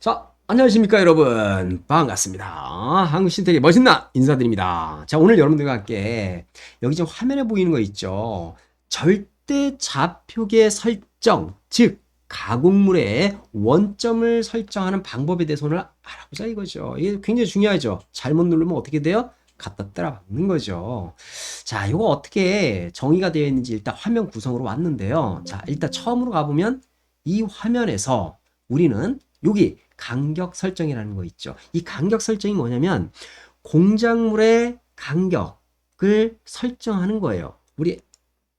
자, 안녕하십니까 여러분. 반갑습니다. 한국 신택의 멋있나 인사드립니다. 자, 오늘 여러분들과 함께 여기 지금 화면에 보이는 거 있죠. 절대 좌표계 설정, 즉 가공물의 원점을 설정하는 방법에 대해서 오늘 알아보자 이거죠. 이게 굉장히 중요하죠. 잘못 누르면 어떻게 돼요? 갖다 때려 박는 거죠. 자, 이거 어떻게 정의가 되어 있는지 일단 화면 구성으로 왔는데요. 자, 일단 처음으로 가보면 이 화면에서 우리는 여기 간격 설정이라는 거 있죠. 이 간격 설정이 뭐냐면 공작물의 간격을 설정하는 거예요. 우리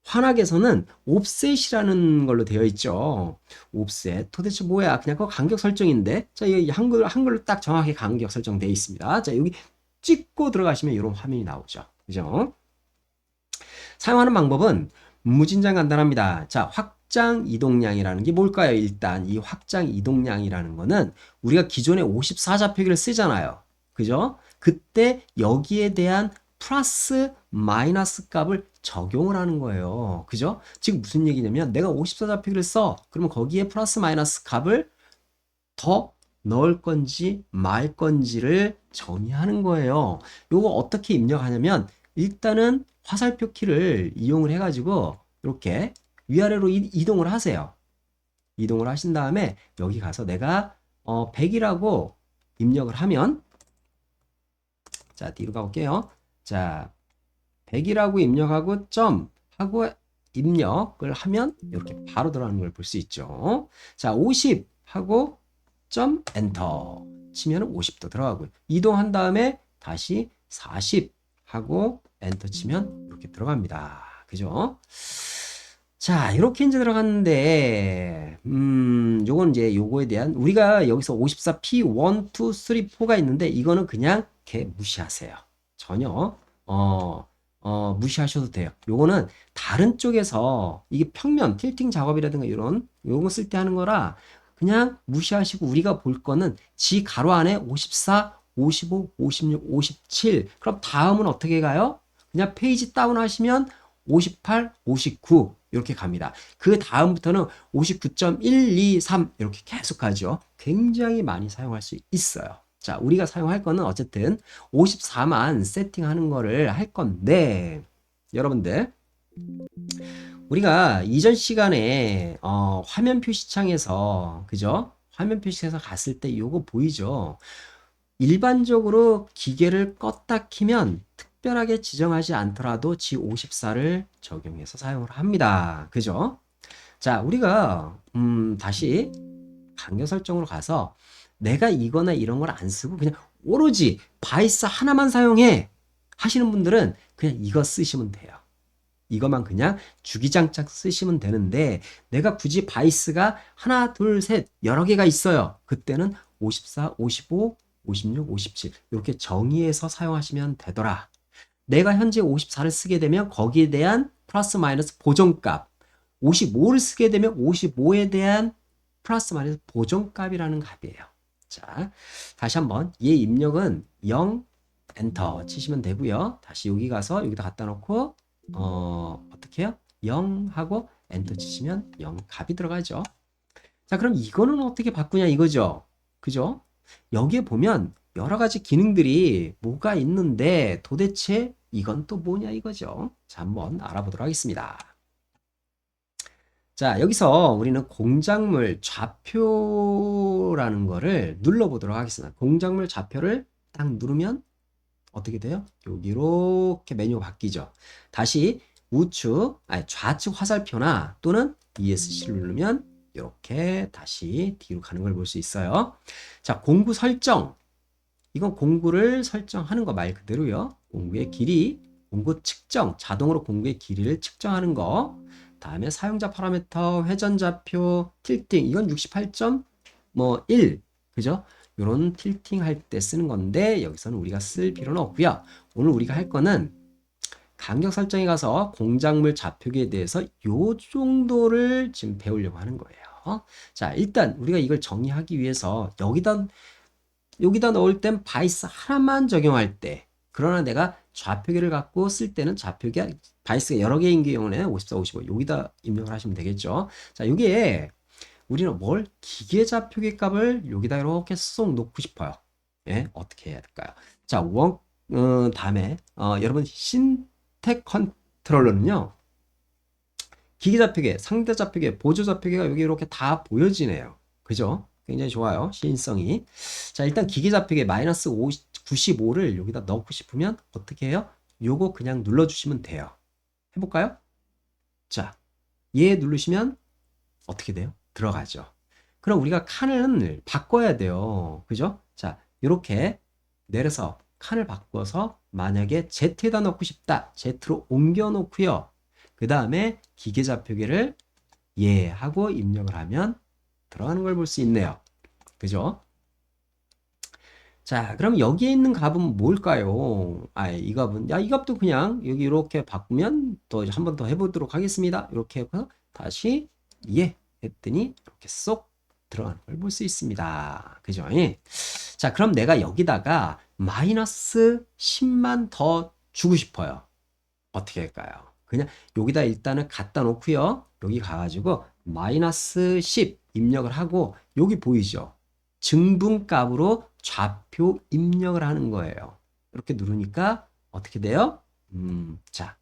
환학에서는 옵셋이라는 걸로 되어 있죠. 옵셋. 도대체 뭐야? 그냥 그 간격 설정인데. 자, 이 한글, 한글로 딱 정확히 간격 설정되어 있습니다. 자, 여기 찍고 들어가시면 이런 화면이 나오죠. 그죠? 사용하는 방법은 무진장 간단합니다. 자, 확 장 이동량이라는 게 뭘까요? 일단 이 확장 이동량이라는 거는 우리가 기존에 54좌표기를 쓰잖아요. 그죠? 그때 여기에 대한 플러스 마이너스 값을 적용을 하는 거예요. 그죠? 지금 무슨 얘기냐면 내가 54좌표기를 써. 그러면 거기에 플러스 마이너스 값을 더 넣을 건지 말 건지를 정의하는 거예요. 요거 어떻게 입력하냐면 일단은 화살표 키를 이용을 해가지고 이렇게 위아래로 이, 동을 하세요. 이동을 하신 다음에 여기 가서 내가 어, 100이라고 입력을 하면 자 뒤로 가볼게요. 자 100이라고 입력하고 점 하고 입력을 하면 이렇게 바로 들어가는 걸 볼 수 있죠. 자 50 하고 점 엔터 치면 50도 들어가고요. 이동한 다음에 다시 40 하고 엔터 치면 이렇게 들어갑니다. 그죠? 자, 이렇게 이제 들어갔는데, 음, 요건 이제 요거에 대한, 우리가 여기서 54P1, 2, 3, 4가 있는데, 이거는 그냥 개 무시하세요. 전혀, 어, 어, 무시하셔도 돼요. 요거는 다른 쪽에서, 이게 평면, 틸팅 작업이라든가 이런, 요거 쓸 때 하는 거라, 그냥 무시하시고 우리가 볼 거는 지 가로 안에 54, 55, 56, 57. 그럼 다음은 어떻게 가요? 그냥 페이지 다운 하시면 58, 59 이렇게 갑니다. 그 다음부터는 59.123 이렇게 계속 가죠. 굉장히 많이 사용할 수 있어요. 자, 우리가 사용할 거는 어쨌든 54만 세팅하는 거를 할 건데 여러분들 우리가 이전 시간에 어, 화면 표시창에서 그죠? 화면 표시에서 갔을 때 요거 보이죠? 일반적으로 기계를 껐다 키면 특별하게 지정하지 않더라도 G54를 적용해서 사용을 합니다. 그죠? 자, 우리가 음, 다시 간격 설정으로 가서 내가 이거나 이런 걸 안 쓰고 그냥 오로지 바이스 하나만 사용해 하시는 분들은 그냥 이거 쓰시면 돼요. 이것만 그냥 주기장짝 쓰시면 되는데 내가 굳이 바이스가 하나, 둘, 셋 여러 개가 있어요. 그때는 54, 55, 56, 57 이렇게 정의해서 사용하시면 되더라. 내가 현재 54를 쓰게 되면 거기에 대한 플러스 마이너스 보정값 55를 쓰게 되면 55에 대한 플러스 마이너스 보정값이라는 값이에요. 자, 다시 한번 얘 입력은 0 엔터 치시면 되고요. 다시 여기 가서 여기다 갖다 놓고 어, 어떻게 해요? 0 하고 엔터 치시면 0 값이 들어가죠. 자, 그럼 이거는 어떻게 바꾸냐 이거죠. 그죠? 여기에 보면 여러 가지 기능들이 뭐가 있는데 도대체 이건 또 뭐냐 이거죠. 자, 한번 알아보도록 하겠습니다. 자, 여기서 우리는 공작물 좌표라는 거를 눌러보도록 하겠습니다. 공작물 좌표를 딱 누르면 어떻게 돼요? 여기 이렇게 메뉴가 바뀌죠. 다시 우측, 아니 좌측 화살표나 또는 ESC를 누르면 이렇게 다시 뒤로 가는 걸 볼 수 있어요. 자, 공구 설정. 이건 공구를 설정하는 거 말 그대로요. 공구의 길이, 공구 측정, 자동으로 공구의 길이를 측정하는 거. 다음에 사용자 파라미터, 회전 좌표, 틸팅. 이건 68.1. 그죠? 이런 틸팅 할 때 쓰는 건데 여기서는 우리가 쓸 필요는 없고요. 오늘 우리가 할 거는 간격 설정에 가서 공작물 좌표기에 대해서 요 정도를 지금 배우려고 하는 거예요. 자, 일단 우리가 이걸 정리하기 위해서 여기다 여기다 넣을 땐 바이스 하나만 적용할 때 그러나 내가 좌표기를 갖고 쓸 때는 좌표기 바이스가 여러 개인 경우는 54, 55 여기다 입력을 하시면 되겠죠. 자, 이게 우리는 뭘 기계 좌표계 값을 여기다 이렇게 쏙 놓고 싶어요. 예, 어떻게 해야 될까요? 자, 원 어, 다음에 어, 여러분 신텍 컨트롤러는요. 기계 좌표계, 상대 좌표계, 보조 좌표계가 여기 이렇게 다 보여지네요. 그죠? 굉장히 좋아요. 시인성이. 자, 일단 기계 좌표계 마이너스 95를 여기다 넣고 싶으면 어떻게 해요? 요거 그냥 눌러주시면 돼요. 해볼까요? 자, 얘 누르시면 어떻게 돼요? 들어가죠. 그럼 우리가 칸을 바꿔야 돼요. 그죠? 자, 이렇게 내려서 칸을 바꿔서 만약에 Z에다 넣고 싶다. Z로 옮겨 놓고요. 그 다음에 기계 좌표계를 예 하고 입력을 하면 들어가는 걸 볼 수 있네요. 그죠? 자, 그럼 여기에 있는 값은 뭘까요? 아, 이 값은, 야, 이 값도 그냥 여기 이렇게 바꾸면 또 한 번 더 해보도록 하겠습니다. 이렇게 해서 다시 예 했더니 이렇게 쏙 들어가는 걸 볼 수 있습니다. 그죠? 예. 자, 그럼 내가 여기다가 마이너스 10만 더 주고 싶어요. 어떻게 할까요? 그냥 여기다 일단은 갖다 놓고요. 여기 가가지고 마이너스 10 입력을 하고 여기 보이죠? 증분값으로 좌표 입력을 하는 거예요. 이렇게 누르니까 어떻게 돼요? 음, 자,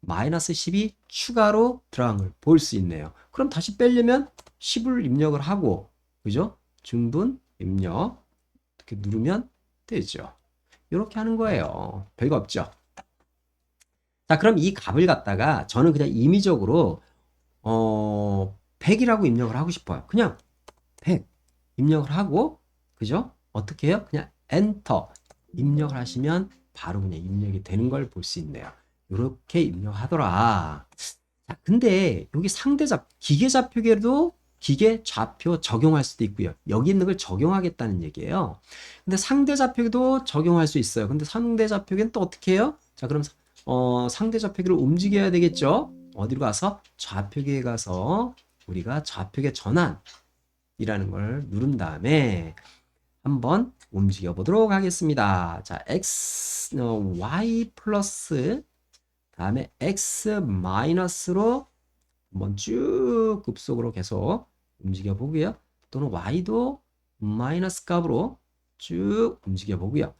마이너스 10이 추가로 들어간 걸 볼 수 있네요. 그럼 다시 빼려면 10을 입력을 하고, 그죠? 증분 입력 이렇게 누르면 되죠. 이렇게 하는 거예요. 별거 없죠. 자, 그럼 이 값을 갖다가 저는 그냥 임의적으로 어 100이라고 입력을 하고 싶어요. 그냥 100 입력을 하고 그죠? 어떻게 해요? 그냥 엔터 입력을 하시면 바로 그냥 입력이 되는 걸 볼 수 있네요. 이렇게 입력하더라. 자, 근데 여기 상대좌 기계 좌표계도 기계 좌표 적용할 수도 있고요. 여기 있는 걸 적용하겠다는 얘기예요. 근데 상대 좌표계도 적용할 수 있어요. 근데 상대 좌표계는 또 어떻게 해요? 자, 그럼 어, 상대 좌표계를 움직여야 되겠죠? 어디로 가서 좌표계에 가서 우리가 좌표계 전환 이라는 걸 누른 다음에 한번 움직여 보도록 하겠습니다. 자, x 어, y 플러스 다음에 x 마이너스로 한번 쭉 급속으로 계속 움직여 보고요. 또는 y도 마이너스 값으로 쭉 움직여 보고요.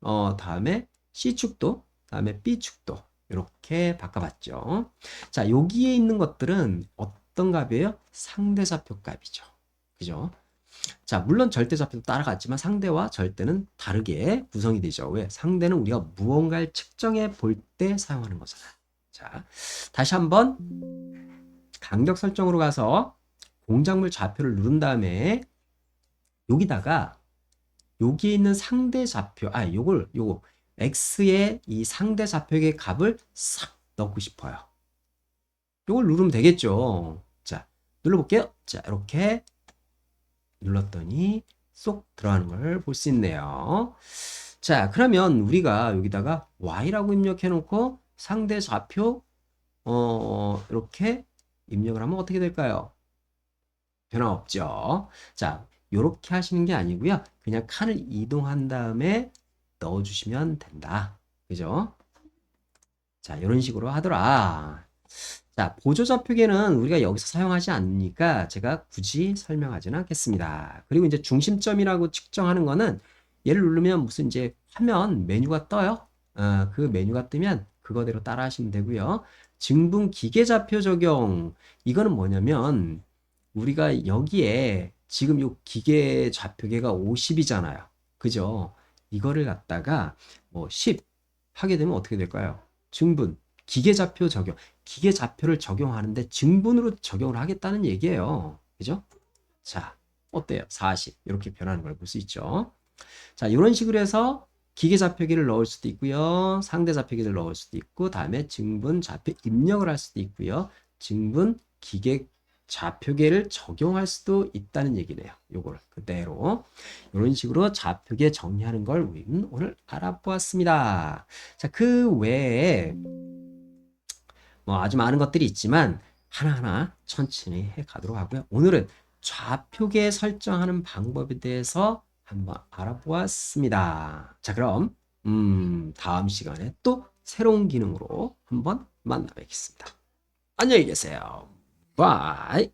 어, 다음에 c축도, 다음에 b축도 이렇게 바꿔봤죠. 자, 여기에 있는 것들은 어떤 값이에요? 상대좌표 값이죠. 그죠? 자, 물론 절대좌표도 따라갔지만 상대와 절대는 다르게 구성이 되죠. 왜? 상대는 우리가 무언가를 측정해 볼 때 사용하는 거잖아. 자, 다시 한번 간격 설정으로 가서 공작물 좌표를 누른 다음에 여기다가 여기에 있는 상대 좌표, 아, 요걸, 요거, x의 이 상대 좌표의 값을 싹 넣고 싶어요. 요걸 누르면 되겠죠. 자, 눌러볼게요. 자, 이렇게 눌렀더니 쏙 들어가는 걸 볼 수 있네요. 자, 그러면 우리가 여기다가 y라고 입력해 놓고 상대 좌표 어, 이렇게 입력을 하면 어떻게 될까요? 변화 없죠. 자, 이렇게 하시는 게 아니고요. 그냥 칸을 이동한 다음에 넣어 주시면 된다. 그죠? 자, 이런 식으로 하더라. 자, 보조좌표계는 우리가 여기서 사용하지 않으니까 제가 굳이 설명하지는 않겠습니다. 그리고 이제 중심점이라고 측정하는 거는 얘를 누르면 무슨 이제 화면 메뉴가 떠요. 어, 그 메뉴가 뜨면 그거대로 따라 하시면 되고요. 증분 기계좌표 적용. 이거는 뭐냐면 우리가 여기에 지금 요 기계 좌표계가 50이잖아요. 그죠? 이거를 갖다가 뭐 10 하게 되면 어떻게 될까요? 증분 기계 좌표 적용. 기계 좌표를 적용하는데 증분으로 적용을 하겠다는 얘기예요. 그죠? 자, 어때요? 40 이렇게 변하는 걸 볼 수 있죠. 자, 이런 식으로 해서 기계 좌표기를 넣을 수도 있고요. 상대 좌표기를 넣을 수도 있고 다음에 증분 좌표 입력을 할 수도 있고요. 증분 기계 좌표계를 적용할 수도 있다는 얘기네요. 요거를 그대로 이런 식으로 좌표계 정리하는 걸 우리는 오늘 알아보았습니다. 자, 그 외에 뭐 아주 많은 것들이 있지만 하나하나 천천히 해 가도록 하고요. 오늘은 좌표계 설정하는 방법에 대해서 한번 알아보았습니다. 자, 그럼 음, 다음 시간에 또 새로운 기능으로 한번 만나 뵙겠습니다. 안녕히 계세요. 바이.